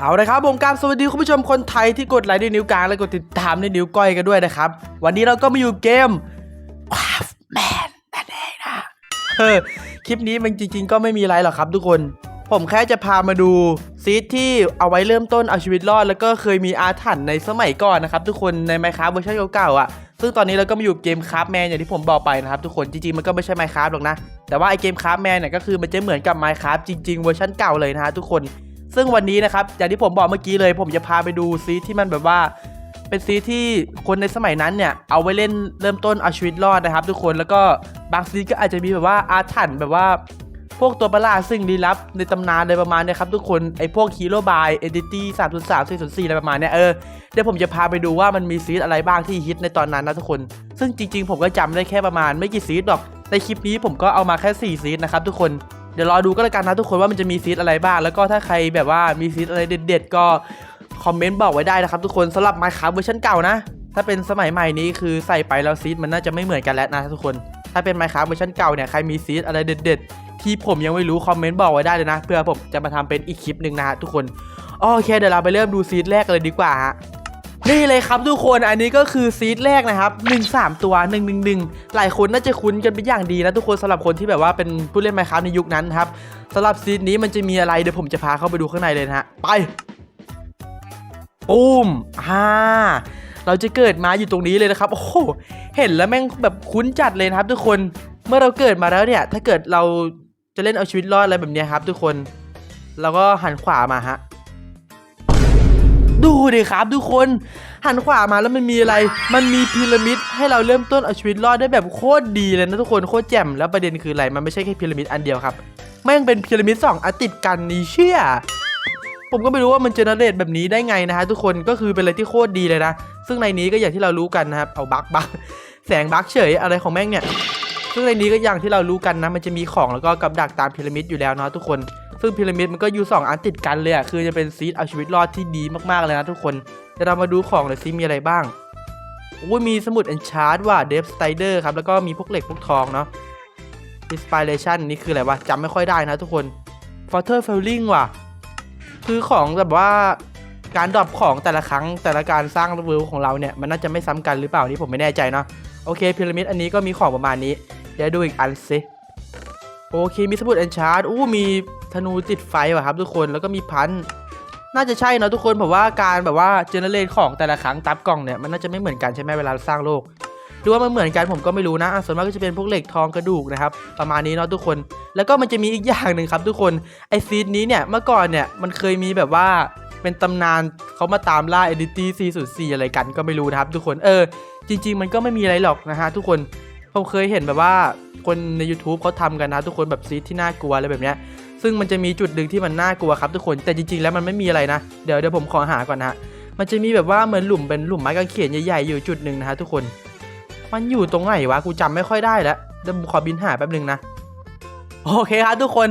เอาละครับผมการสวัสดีคุณผู้ชมคนไทยที่กดไลค์ด้วยนิ้วกลางและกดติดตามด้วยนิ้วก้อยกันด้วยนะครับ วันนี้เราก็มาอยู่เกม Craft Man นั่นเองนะเออคลิปนี้มันจริง ๆ ก็ไม่มีอะไรหรอกครับทุกคน ผมแค่จะพามาดูซีดที่เอาไว้เริ่มต้นเอาชีวิตรอด แล้วก็เคยมีอาถรรพ์ในสมัยก่อนนะครับทุกคนในไมค้าเวอร์ชันเก่าๆอะซึ่งตอนนี้เราก็มาอยู่เกมคราฟแมนอย่างที่ผมบอกไปนะครับทุกคนจริงๆมันก็ไม่ใช่ไมค้าหรอกนะแต่ว่าไอเกมคราฟแมนเนี่ยก็คือมันจะเหมือนกับไมค้าจริงๆเวอร์ชันเก่าเลยนะฮะทุกคน ซึ่งวันนี้นะครับอย่างที่ผมบอกเมื่อกี้เลย ผมจะพาไปดูซีที่มันแบบว่าเป็นซีที่คนในสมัยนั้นเนี่ยเอาไว้เล่นเริ่มต้นเอาชีวิตรอดนะครับ ทุกคนแล้วก็บางซีก็อาจจะมีแบบว่าอาถรรพ์แบบว่า พวกตัวประหลาดสิ่งลี้ลับในตำนานอะไรประมาณนี้ครับทุกคนไอ้พวกฮีโร่บายเอดิตี้สามศูนย์สามสี่ศูนย์สี่อะไรประมาณเนี้ยเออเดี๋ยวผมจะพาไปดูว่ามันมีซีดอะไรบ้างที่ฮิตในตอนนั้นนะทุกคน ซึ่งจริง ๆ ผมก็จำได้แค่ประมาณไม่กี่ซีดหรอกในคลิปนี้ผมก็เอามาแค่4ซีดนะครับทุกคน ดี๋ยวรอดูก็แล้วกันนะทุกคนว่ามันจะมีซีดอะไรบ้าง แล้วก็ถ้าใครแบบว่ามีซีดอะไรเด็ด ๆ ก็คอมเมนต์บอกไว้ได้นะครับทุกคนสำหรับ Minecraft เวอร์ชันเก่านะ ถ้าเป็นสมัยใหม่นี้คือใส่ไปแล้วซีดมันน่าจะไม่เหมือนกันแล้วนะทุกคน ถ้าเป็น Minecraft เวอร์ชันเก่าเนี่ยใครมีซีดอะไรเด็ด ๆ ที่ผมยังไม่รู้คอมเมนต์บอกไว้ได้เลยนะเพื่อผมจะมาทำเป็นอีกคลิปหนึ่งนะฮะทุกคนโอเคเดี๋ยวเราไปเริ่มดูซีดแรกเลยดีกว่าฮะ นี่เลยครับทุกคนอันนี้ก็คือซีดแรกนะครับ 1 3 ตัว 1 1 1 หลายคนน่าจะคุ้นกันเป็นอย่างดีนะทุกคนสำหรับคนที่แบบว่าเป็นผู้เล่นไมค์ครับในยุคนั้นครับสำหรับซีดนี้มันจะมีอะไรเดี๋ยวผมจะพาเข้าไปดูข้างในเลยนะฮะไปปุ้มฮ่าเราจะเกิดมาอยู่ตรงนี้เลยนะครับ โอ้โหเห็นแล้วแม่งแบบคุ้นจัดเลยนะครับ ทุกคนเมื่อเราเกิดมาแล้วเนี่ย ถ้าเกิดเราจะเล่นเอาชีวิตรอดอะไรแบบนี้ครับ ทุกคน เราก็หันขวามาฮะ ดูดิครับทุกคน หันขวามาแล้วมันมีอะไร มันมีพีระมิดให้เราเริ่มต้นเอาชีวิตรอดได้แบบโคตรดีเลยนะทุกคนโคตรแจ่มแล้วประเด็นคืออะไรมันไม่ใช่แค่พีระมิดอันเดียวครับแม่งเป็นพีระมิดสองอันติดกันนี่เชี่ยผมก็ไม่รู้ว่ามันเจเนเรตแบบนี้ได้ไงนะฮะทุกคนก็คือเป็นอะไรที่โคตรดีเลยนะ ซึ่งในนี้ก็อย่างที่เรารู้กันนะครับเอาบักบักแสงบักเฉยอะไรของแม่งเนี่ย ซึ่งในนี้ก็อย่างที่เรารู้กันนะ มันจะมีของแล้วก็กับดักตามพีระมิดอยู่แล้วเนาะทุกคน ซึ่งพีระมิดมันก็อยู่ 2 อันติดกันเลยอะคือจะเป็นซีดเอาชีวิตรอดที่ดีมากๆเลยนะทุกคนเดี๋ยวเรามาดูของเลยซิมีอะไรบ้างโอ้ยมีสมุดอันชาร์ดว่ะเดฟสไตเดอร์ครับแล้วก็มีพวกเหล็กพวกทองเนาะอินสปิเรชันนี่คืออะไรวะจำไม่ค่อยได้นะทุกคนฟอเทอร์เฟลลิงว่ะ คือของแบบว่าการดรอปของแต่ละครั้งแต่ละการสร้างเวิลของเราเนี่ย มันน่าจะไม่ซ้ำกันหรือเปล่านี่ผมไม่แน่ใจเนาะโอเคพีระมิดอันนี้ก็มีของประมาณนี้ เดี๋ยวดูอีกอันสิโอเคมีสมุดแอนชาร์ดอู้มี ธนูติดไฟว่ะครับทุกคนแล้วก็มีพันน่าจะใช่นะทุกคนผมว่าการแบบว่าเจเนเรตของแต่ละครั้งตับกล่องเนี่ยมันน่าจะไม่เหมือนกันใช่ไหมเวลาสร้างโลกหรือว่ามันเหมือนกันผมก็ไม่รู้นะส่วนมากก็จะเป็นพวกเหล็กทองกระดูกนะครับประมาณนี้เนาะทุกคน แล้วก็มันจะมีอีกอย่างหนึ่งครับ ทุกคนไอซีดนี้เนี่ยเมื่อก่อนเนี่ยมันเคยมีแบบว่าเป็นตำนานเขามาตามล่าเอดิตี้404อะไรกันก็ไม่รู้นะครับ ทุกคนเออ จริง ๆ มันก็ไม่มีอะไรหรอกนะฮะทุกคนผมเคยเห็นแบบว่าคนใน YouTube เขาทำกันนะทุกคนแบบซีดที่น่ากลัวอะไรแบบเนี้ย ซึ่งมันจะมีจุดหนึ่งที่มันน่ากลัวครับทุกคนแต่จริงๆแล้วมันไม่มีอะไรนะเดี๋ยวเดี๋ยวผมขอหาก่อนนะฮะมันจะมีแบบว่าเหมือนหลุมเป็นหลุมไม้กางเขนใหญ่ๆอยู่จุดหนึ่งนะฮะทุกคน มันอยู่ตรงไหนวะกูจำไม่ค่อยได้แล้วเดี๋ยวผมขอบินหาแป๊บหนึงนะโอเคครับทุกคน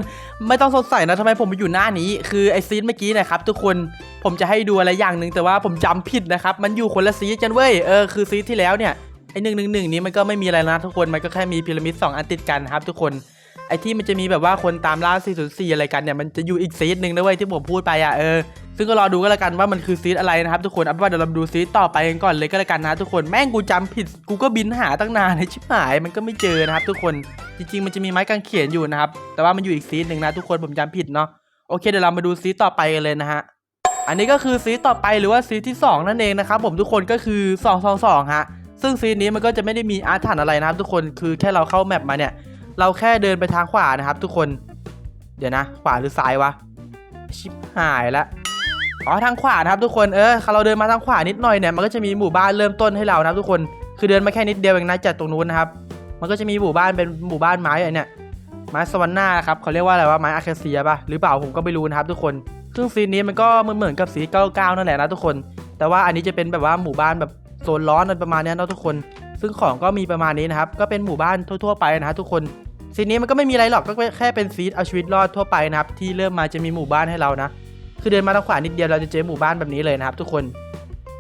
ไม่ต้องสงสัยนะทำไมผมไปอยู่หน้านี้คือไอซีดเมื่อกี้นะครับทุกคนผมจะให้ดูอะไรอย่างหนึ่งแต่ว่าผมจำผิดนะครับมันอยู่คนละซีกันเว้ยเออคือซีดที่แล้วเนี่ยไอหนึ่งหนึ่งหนึ่งนี้มันก็ไม่มีอะไรนะทุกคนมันก็แค่มีพีระมิด2อันติดกันครับทุกคน ไอที่มันจะมีแบบว่าคนตามล่า404อะไรกันเนี่ยมันจะอยู่อีกซีดหนึ่งนะเว้ยที่ผมพูดไปอะเออซึ่งก็รอดูก็แล้วกันว่ามันคือซีดอะไรนะครับทุกคนเอาเป็นว่าเดี๋ยวเราดูซีดต่อไปกันก่อนเลยก็แล้วกันนะทุกคนแม่งกูจำผิดกูก็บินหาตั้งนานเลยชิบหายมันก็ไม่เจอนะครับทุกคนจริงๆ มันจะมีไม้กางเขนอยู่นะครับแต่ว่ามันอยู่อีกซีดหนึ่งนะทุกคนผมจำผิดเนาะโอเคเดี๋ยวเรามาดูซีดต่อไปกันเลยนะฮะอันนี้ก็คือซีดต่อไปหรือว่าซีดที่ 2 นั่นเองนะครับผมทุกคนก็คือ 2 2 2ฮะซึ่งซีดนี้มันก็จะไม่ได้มีอาถรรพ์อะไรนะครับทุกคนคือแค่เราเข้าแมปมาเนี่ย เราแค่เดินไปทางขวานะครับทุกคน เดี๋ยวนะ ขวาหรือซ้ายวะ ชิบหายละอ๋อทางขวานะครับทุกคน เออเราเดินมาทางขวานิดหน่อยเนี่ย มันก็จะมีหมู่บ้านเริ่มต้นให้เรานะครับทุกคน คือเดินมาแค่นิดเดียวเองนะจากตรงนู้นนะครับ มันก็จะมีหมู่บ้านเป็นหมู่บ้านไม้ไอเนี่ย ไม้สวรรค์หน้าครับเขาเรียกว่าอะไรว่าไม้อะคาเซียป่ะ หรือเปล่าผมก็ไม่รู้นะครับทุกคน ซึ่งซีนนี้มันก็เหมือนกับสี99นั่นแหละนะทุกคน แต่ว่าอันนี้จะเป็นแบบว่าหมู่บ้านแบบโซนร้อนประมาณเนี้ยนะทุกคน ซึ่งของก็มีประมาณนี้นะครับ ก็เป็นหมู่บ้านทั่ว ๆ ไปนะทุกคน ซีนนี้มันก็ไม่มีอะไรหรอกก็แค่เป็นซีดเอาชีวิตรอดทั่วไปนะครับที่เริ่มมาจะมีหมู่บ้านให้เรานะ คือเดินมาทางขวานิดเดียวเราจะเจอหมู่บ้านแบบนี้เลยนะครับ ทุกคน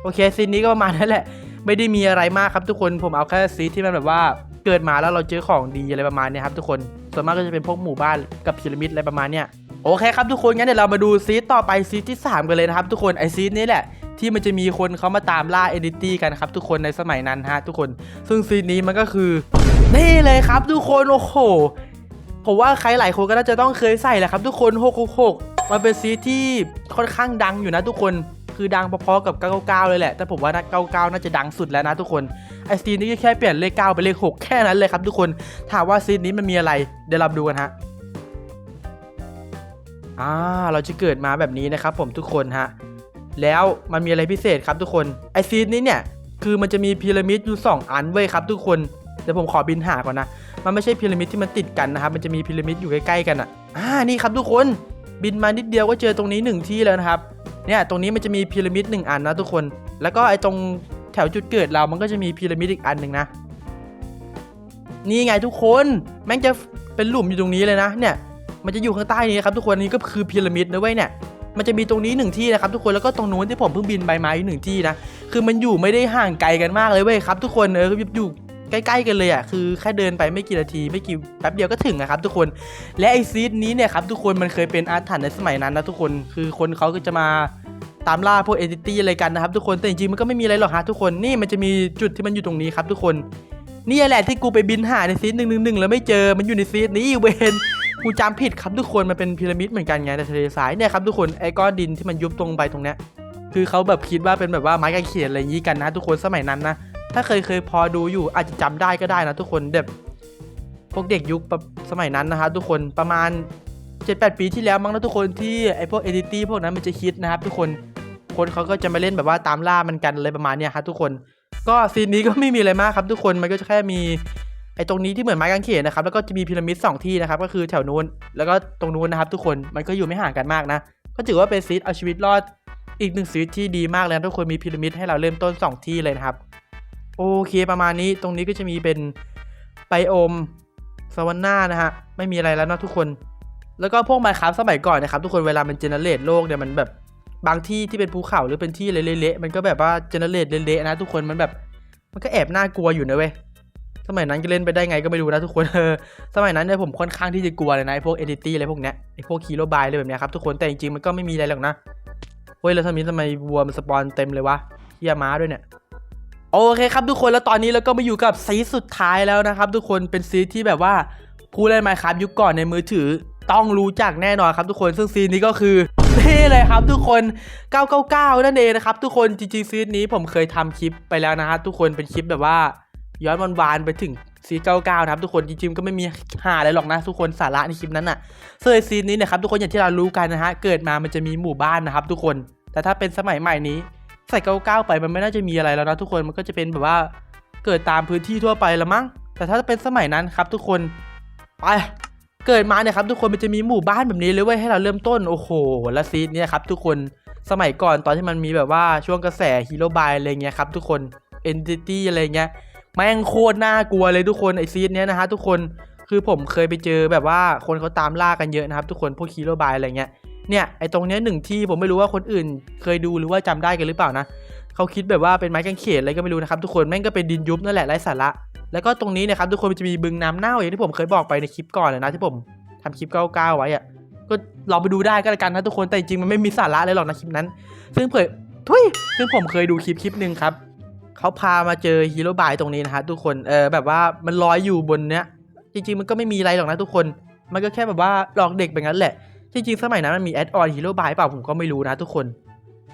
โอเคซีนนี้ก็ประมาณนั้นแหละ ไม่ได้มีอะไรมากครับทุกคนผมเอาแค่ซีดที่มันแบบว่าเกิดมาแล้วเราเจอของดีอะไรประมาณนี้ครับทุกคนส่วนมากก็จะเป็นพวกหมู่บ้านกับพีระมิดอะไรประมาณเนี้ยโอเคครับทุกคนงั้นเดี๋ยวเรามาดูซีดต่อไปซีดที่ 3 กันเลยนะครับ ทุกคนไอซีดนี้แหละที่มันจะมีคนเขามาตามล่าเอดิตี้กันครับทุกคนในสมัยนั้นฮะทุกคน ซึ่งซีดนี้มันก็คือ นี่เลยครับทุกคนโอ้โหผมว่าใครหลายคนก็น่าจะต้องเคยใส่แหละครับ ทุกคน666มันเป็นซีที่ค่อนข้างดังอยู่นะทุกคนคือดังพอๆกับ 99 เลยแหละ แต่ผมว่า 99 น่าจะดังสุดแล้วนะทุกคน ไอซีนี้ก็แค่เปลี่ยนเลข 9 เป็นเลข 6 แค่นั้นเลยครับทุกคน ถามว่าซีดนี้มันมีอะไร เดี๋ยวเราดูกันฮะ อ่า เราจะเกิดมาแบบนี้นะครับผมทุกคนฮะ แล้วมันมีอะไรพิเศษครับทุกคน ไอซีดนี้เนี่ย คือมันจะมีพีระมิดอยู่ 2 อันเว้ยครับทุกคน ดี๋ยวผมขอบินหาก่อนนะ มันไม่ใช่พีระมิดที่มันติดกันนะครับ มันจะมีพีระมิดอยู่ใกล้ๆกันอะ อ่า นี่ครับทุกคน บินมานิดเดียวก็เจอตรงนี้หนึ่งที่แล้วนะครับ เนี่ย ตรงนี้มันจะมีพีระมิดหนึ่งอันนะทุกคน แล้วก็ไอ้ตรงแถวจุดเกิดเรา มันก็จะมีพีระมิดอีกอันหนึ่งนะ นี่ไงทุกคน แม่งจะเป็นหลุมอยู่ตรงนี้เลยนะ เนี่ย มันจะอยู่ข้างใต้นี้ครับทุกคนนนี้ก็คือพีระมิดนะเว้ยเนี่ยมันจะมีตรงนี้หนึ่งที่นะครับทุกคนแล้วก็ตรงนู้นที่ผมเพิ่งบินใบไม้หนึ่งที่นะคือมันอยู่ไม่ได้ห่างไกลกันมากเลยเว้ยครับ ทุกคนเอออยู่ ใกล้ๆกันเลยอะคือแค่เดินไปไม่กี่นาทีไม่กี่แป๊บเดียวก็ถึงนะครับทุกคนและไอซีดนี้เนี่ยครับทุกคนมันเคยเป็นอาถรรพ์ในสมัยนั้นนะทุกคนคือคนเขาก็จะมาตามล่าพวกเอติตี้อะไรกันนะครับทุกคนแต่จริงๆมันก็ไม่มีอะไรหรอกฮะทุกคนนี่มันจะมีจุดที่มันอยู่ตรงนี้ครับทุกคนนี่แหละที่กูไปบินหาในซีดหนึ่งหนึ่งหนึ่งแล้วไม่เจอมันอยู่ในซีดนี้เวนกูจำผิดครับทุกคนมันเป็นพีระมิดเหมือนกันไงแต่ทะเลทรายเนี่ยครับทุกคนไอ้ก้อนดินที่มันยุบตรงไปตรงเนี้ยคือเขาแบบคิดว่าเป็นแบบว่าไม้กางเขนอะไรอย่างนี้กันนะ ทุกคนสมัยนั้นนะ ถ้าเคยเคยพอดูอยู่อาจจะจำได้ก็ได้นะทุกคนแบบพวกเด็กยุคสมัยนั้นนะครับทุกคนประมาณ 7-8 ปีที่แล้วมั้งนะทุกคนที่ไอพวกเอดิตี้พวกนั้นมันจะคิดนะครับทุกคนคนเขาก็จะมาเล่นแบบว่าตามล่ามันกันอะไรประมาณเนี้ยครับทุกคนก็ซีนนี้ก็ไม่มีอะไรมากครับ ทุกคนมันก็จะแค่มีไอ้ตรงนี้ที่เหมือนไม้กางเขนนะครับแล้วก็จะมีพีระมิด2ที่นะครับก็คือแถวนู้นแล้วก็ตรงนู้นนะครับทุกคนมันก็อยู่ไม่ห่างกันมากนะก็ถือว่าเป็นซีดเอาชีวิตรอดอีกหนึ่งซีดที่ดีมากเลยนะทุกคนมีพีระมิดให้เราเริ่มต้น 2 ที่เลยนะครับ โอเคประมาณนี้ตรงนี้ก็จะมีเป็นไบโอมสวรรค์นานะฮะ ไม่มีอะไรแล้วนะทุกคน แล้วก็พวกไมครับสมัยก่อนนะครับ ทุกคนเวลามันเจเนเรตโลกเนี่ยมันแบบบางที่ที่เป็นภูเขาหรือเป็นที่เละๆมันก็แบบว่าเจเนเรตเละๆนะทุกคนมันแบบ มันก็แอบน่ากลัวอยู่นะเว้ยสมัยนั้นก็เล่นไปได้ไงก็ไม่รู้นะทุกคนเออสมัยนั้นเนี่ยผมค่อนข้างที่จะกลัวเลยนะไอพวกเอดิตี้อะไรพวกเนี้ยไอพวกคีโรบายอะไรแบบเนี้ยครับทุกคนแต่จริงๆมันก็ไม่มีอะไรหรอกนะเฮ้ยแล้วทำไมทำไมวัวมันสปอนเต็มเลยวะเฮียม้าด้วยเนี่ย โอเคครับทุกคนแล้วตอนนี้เราก็มาอยู่กับซีสุดท้ายแล้วนะครับ ทุกคนเป็นซีที่แบบว่าผู้เล่นไมครับยุคก่อนในมือถือ ต้องรู้จักแน่นอนครับทุกคนซึ่งซีนนี้ก็คือนี่เลยครับทุกคน 999 นั่นเองนะครับทุกคนจริงๆซีนนี้ผมเคยทำคลิปไปแล้วนะฮะทุกคนเป็นคลิปแบบว่า ย้อนวานไปถึงซีเก้าเก้านะครับทุกคนจริงๆก็ไม่มีหาอะไรหรอกนะทุกคนสาระในคลิปนั้นน่ะเซอร์ซีนนี้นะครับทุกคนอย่างที่เรารู้กันนะฮะเกิดมามันจะมีหมู่บ้านนะครับทุกคน แต่ถ้าเป็นสมัยใหม่นี้ ใส่เก้าเก้าไปมันไม่น่าจะมีอะไรแล้วนะทุกคนมันก็จะเป็นแบบว่าเกิดตามพื้นที่ทั่วไปละมั้ง แต่ถ้าเป็นสมัยนั้นครับทุกคนไปเกิดมาเนี่ยครับทุกคนมันจะมีหมู่บ้านแบบนี้เลยเว้ยให้เราเริ่มต้นโอ้โหและซีนเนี่ยครับทุกคนสมัยก่อนตอนที่มันมีแบบว่าช่วงกระแสฮีโร่บายอะไรเงี้ยครับทุกคนเอนติตี้อะไรเงี้ยแม่งโคตรน่ากลัวเลยทุกคนไอซีดเนี้ยนะฮะทุกคนคือผมเคยไปเจอแบบว่าคนเขาตามล่ากันเยอะนะครับทุกคนพวกคีโร่บายอะไรเงี้ย เนี่ยไอตรงเนี้ยหนึ่งที่ผมไม่รู้ว่าคนอื่นเคยดูหรือว่าจำได้กันหรือเปล่านะเขาคิดแบบว่าเป็นไม้กางเขนอะไรก็ไม่รู้นะครับทุกคนแม่งก็เป็นดินยุบนั่นแหละไร้สาระแล้วก็ตรงนี้นะครับทุกคนมันจะมีบึงน้ำเน่าอย่างที่ผมเคยบอกไปในคลิปก่อนเลยนะที่ผมทำคลิปเก้าๆไว้อะก็ลองไปดูได้ก็แล้วกันนะทุกคนแต่จริงมันไม่มีสาระเลยหรอกนะคลิปนั้น ซึ่งเผยทุยซึ่งผมเคยดูคลิปคลิปหนึ่งครับเขาพามาเจอฮีโร่บายตรงนี้นะฮะทุกคนเออแบบว่ามันลอยอยู่บนเนี้ยจริงๆมันก็ไม่มีอะไรหรอกนะทุกคน มันก็แค่แบบว่าหลอกเด็กแบบนั้นแหละ จริงๆสมัยนั้นมันมีแอดออนฮีโร่บายเปล่าผมก็ไม่รู้นะทุกคน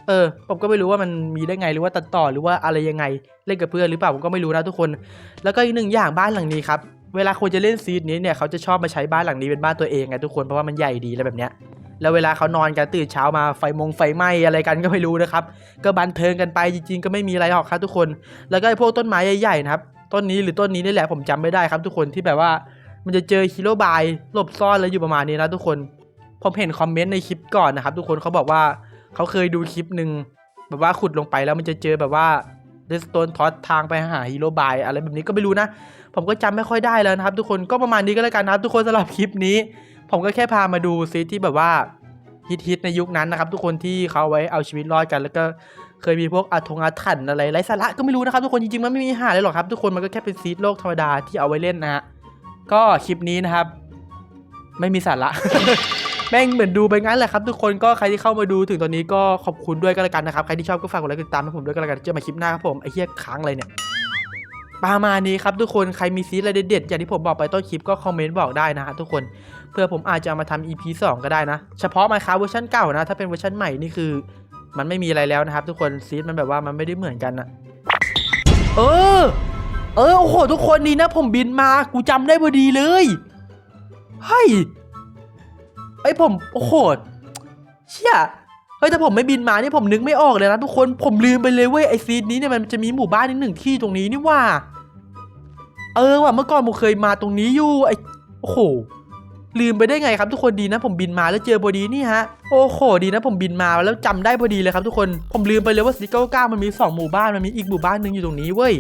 เออ ผมก็ไม่รู้ว่ามันมีได้ไงหรือว่าตัดต่อหรือว่าอะไรยังไงเล่นกับเพื่อนหรือเปล่าผมก็ไม่รู้นะทุกคน แล้วก็อีกหนึ่งอย่างบ้านหลังนี้ครับเวลาคนจะเล่นซีดนี้เนี่ยเขาจะชอบมาใช้บ้านหลังนี้เป็นบ้านตัวเองไงทุกคนเพราะว่ามันใหญ่ดีอะไรแบบเนี้ยแล้วเวลาเขานอนกันตื่นเช้ามาไฟมงไฟไหม้อะไรกันก็ไม่รู้นะครับก็บันเทิงกันไปจริง ๆ ก็ไม่มีอะไรหรอกครับทุกคน แล้วก็ไอ้พวกต้นไม้ใหญ่ๆนะครับต้นนี้หรือต้นนี้นี่แหละผมจำไม่ได้ครับทุกคนที่แบบว่ามันจะเจอฮีโร่บายหลบซ่อนแล้วอยู่ประมาณนี้นะทุกคน ผ ผมเห็นคอมเมนต์ในคลิปก่อนนะครับทุกคนเขาบอกว่าเขาเคยดูคลิปหนึ่งแบบว่าขุดลงไปแล้วมันจะเจอแบบว่าเดสโตนทอสทางไปหาฮีโร่บายอะไรแบบนี้ก็ไม่รู้นะ ผมก็จำไม่ค่อยได้แล้วนะครับทุกคนก็ประมาณนี้ก็แล้วกันนะครับ ทุกคนสำหรับคลิปนี้ ผมก็แค่พามาดูซีที่แบบว่าฮิตๆในยุคนั้นนะครับ ทุกคนที่เขาไว้เอาชีวิตรอดกัน แล้วก็เคยมีพวกอาทงอาถรรพ์อะไรไร้สาระก็ไม่รู้นะครับ ทุกคนจริงๆมันไม่มีหาเลยหรอกครับ ทุกคนมันก็แค่เป็นซีดโลกธรรมดาที่เอาไว้เล่นนะฮะก็คลิปนี้นะครับ ไม่มีสาระ แม่งเหมือนดูไปงั้นแหละครับ ทุกคนก็ใครที่เข้ามาดูถึงตอนนี้ก็ขอบคุณด้วยก็แล้วกันนะครับ ใครที่ชอบก็ฝากกดไลค์กดติดตามให้ผมด้วยก็แล้วกันเจอม่คลิปหน้าครับผมไอ้เหี้ยค้างอะไรเนี่ยประมาณนี้ครับทุกคนใครมีซีรีส์อะไรเด็ดๆอย่างที่ผมบอกไปต้นคลิปก็คอมเมนต์บอกได้นะฮะทุกคนเพื่อผมอาจจะเอามาทำ EP 2 ก็ได้นะ เฉพาะมาคาเวอร์ชันเก่านะ ถ้าเป็นเวอร์ชันใหม่นี่คือ มันไม่มีอะไรแล้วนะครับ ทุกคนซีดมันแบบว่ามันไม่ได้เหมือนกันอะเออ เออโอ้โหทุกคนนี่นะผมบินมากูจำได้พอดีเลยเฮ้ย ไอยผมโอ้โหเชี่ยเฮ้ยแต่ผมไม่บินมานี่ผมนึกไม่ออกเลยนะทุกคนผมลืมไปเลยเว้ยไอซีดนี้เนี่ยมันจะมีหมู่บ้านนิดหนึ่งที่ตรงนี้นี่ว่า เออว่ะเมื่อก่อนผมเคยมาตรงนี้อยู่ไอโอ้โหลืมไปได้ไงครับทุกคนดีนะ ผมบินมาแล้วเจอพอดีนี่ฮะโอ้โหดีนะ ผมบินมาแล้วจำได้พอดีเลยครับทุกคนผมลืมไปเลยว่าซิกเก้าเก้ามันมีสองหมู่บ้านมันมีอีกหมู่บ้านหนึ่งอยู่ตรงนี้เว้ย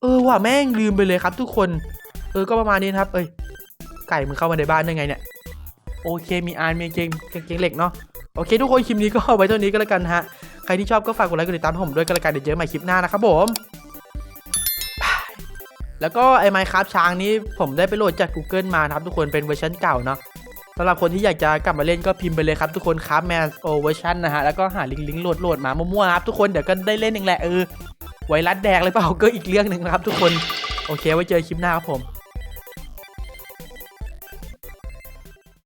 เออว่ะแม่งลืมไปเลยครับทุกคน เออก็ประมาณนี้ครับ เอ้ยไก่มึงเข้ามาในบ้านได้ไงเนี่ย โอเค มีอานมีเกงเกงเกงเหล็กเนาะโอเค ทุกคนคลิปนี้ก็ไว้เท่านี้ก็แล้วกันฮะ ใครที่ชอบก็ฝากกดไลค์กดติดตามผมด้วยก็แล้วกันเดี๋ยวเจอกันใหม่คลิปหน้านะครับผมแล้วก็ไอ้ไมค์ครับช้างนี้ผมได้ไปโหลดจาก Google มานะครับทุกคนเป็นเวอร์ชันเก่าเนาะสำหรับคนที่อยากจะกลับมาเล่นก็พิมพ์ไปเลยครับทุกคนครับแมสโอเวอร์ชันนะฮะแล้วก็หาลิงก์ลิงก์โหลดโหลดมามั่วๆครับทุกคนเดี๋ยวก็ได้เล่นเองแหละเออไวรัสแดกเลยเปล่าก็อีกเรื่องหนึ่งนะครับทุกคนโอเคไว้เจอคลิปหน้าครับผม